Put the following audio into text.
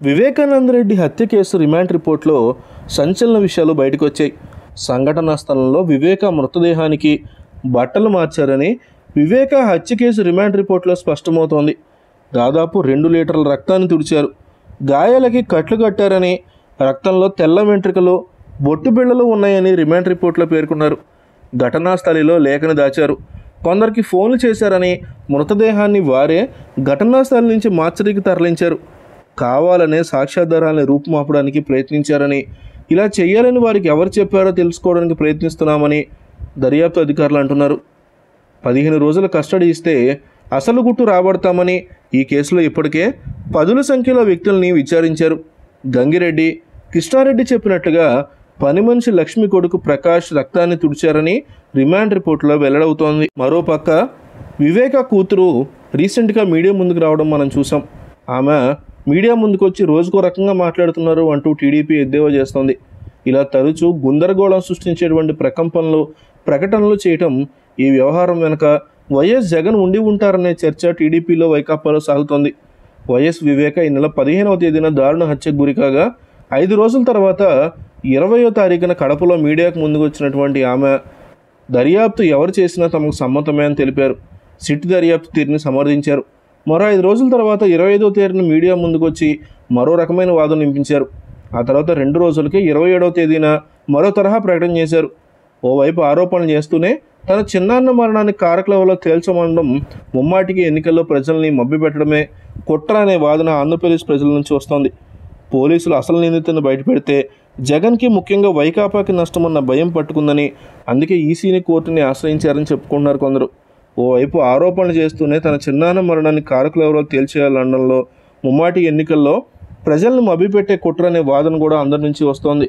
వివేకానంద రెడ్డి హత్య case remand రిపోర్ట్లో సంచలన విషయాలు బయటకు వచ్చాయి సంఘటనా స్థలంలో వివేక మృతదేహానికి బట్టలు మార్చారని వివేక హత్య కేసు రిమాండ్ రిపోర్ట్లో స్పష్టమవుతోంది. దాదాపు రెండు లీటర్ల రక్తాన్ని తుడిచారు. గాయాలకి కట్లు కట్టారని రక్తంలో తెల్ల వెంట్రుకలు బొట్టు బిళ్ళలు ఉన్నాయని రిమాండ్ రిపోర్ట్లో పేర్కొన్నారు. ఘటనా స్థలిలో లేఖను దాచారు. కొందరికి ఫోన్లు చేశారని మృతదేహాన్ని వారే ఘటనా స్థలి నుంచి మార్చరికి తరలించారు. కావాలనే సాక్ష్యాధారాలను రూపుమాపడానికి ప్రయత్నించారని ఇలా చేయాలని వారికి ఎవరు చెప్పారో తెలుసుకోవడానికి ప్రయత్నిస్తున్నామని దర్యాప్తు అధికారులు అంటున్నారు. పదిహేను రోజుల కస్టడీ ఇస్తే అసలు గుట్టు రాబడతామని ఈ కేసులో ఇప్పటికే పదుల సంఖ్యలో వ్యక్తుల్ని విచారించారు. గంగిరెడ్డి కృష్ణారెడ్డి చెప్పినట్లుగా పని మనిషి లక్ష్మి కొడుకు ప్రకాష్ రక్తాన్ని తుడిచారని రిమాండ్ రిపోర్టులో వెల్లడవుతోంది. మరోపక్క వివేక కూతురు రీసెంట్గా మీడియా ముందుకు రావడం మనం చూసాం ఆమె మీడియా ముందుకు వచ్చి రోజుకో రకంగా మాట్లాడుతున్నారు అంటూ టీడీపీ ఎద్దేవా చేస్తోంది. ఇలా తరచూ గుందరగోళం సృష్టించేటువంటి ప్రకంపనలు ప్రకటనలు చేయటం ఈ వ్యవహారం వెనుక వైఎస్ జగన్ ఉండి ఉంటారనే చర్చ టీడీపీలో వైకాపాలో సాగుతోంది. వైఎస్ వివేక ఈ నెల పదిహేనవ తేదీన దారుణ హత్యకు గురికాగా ఐదు రోజుల తర్వాత ఇరవయో తారీఖున కడపలో మీడియాకు ముందుకు వచ్చినటువంటి ఆమె దర్యాప్తు ఎవరు చేసినా తమకు సమ్మతమే అని తెలిపారు. సిట్ దర్యాప్తు తీరుని సమర్థించారు. మరో ఐదు రోజుల తర్వాత ఇరవై ఐదో తేదీన మీడియా ముందుకు వచ్చి మరో రకమైన వాదన నింపించారు ఆ తర్వాత రెండు రోజులకి ఇరవై ఏడవ తేదీన మరో తరహా ప్రకటన చేశారు. ఓవైపు ఆరోపణలు చేస్తూనే తన చిన్నాన్న మరణానికి కారకులెవరో తేల్చమనడం ముమ్మాటికి ఎన్నికల్లో ప్రజల్ని మభ్యపెట్టడమే కుట్ర అనే వాదన ఆంధ్రప్రదేశ్ ప్రజల నుంచి వస్తోంది. పోలీసులు అసలు నిందితులను బయటపెడితే జగన్కి ముఖ్యంగా వైకాపాకి నష్టమన్న భయం పట్టుకుందని అందుకే ఈసీని కోర్టుని ఆశ్రయించారని చెప్పుకుంటున్నారు కొందరు. ఓవైపు ఆరోపణలు చేస్తూనే తన చిన్నాన్న మరణాన్ని కారకులు ఎవరో తేల్చేయాలనడంలో ముమ్మాటి ఎన్నికల్లో ప్రజలను మభ్యపెట్టే కుట్ర అనే వాదన కూడా అందరి నుంచి వస్తోంది.